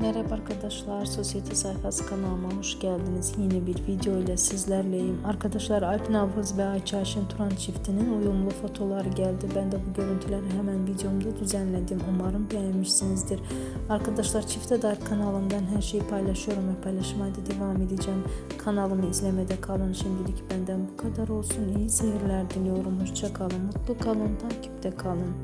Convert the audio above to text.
Merhaba arkadaşlar, Sosyete Sayfası kanalıma hoş geldiniz. Yeni bir video ile sizlerleyim. Arkadaşlar Alp Navız ve Ayça Ayşin Turan çiftinin uyumlu fotoğrafları geldi. Ben de bu görüntüleri hemen videomda düzenledim. Umarım beğenmişsinizdir. Arkadaşlar çifte dair kanalımdan her şeyi paylaşıyorum ve paylaşmaya da devam edeceğim. Kanalımı izlemede kalın. Şimdilik benden bu kadar olsun. İyi seyirler diliyorum. Hoşça kalın, mutlu kalın, takipte kalın.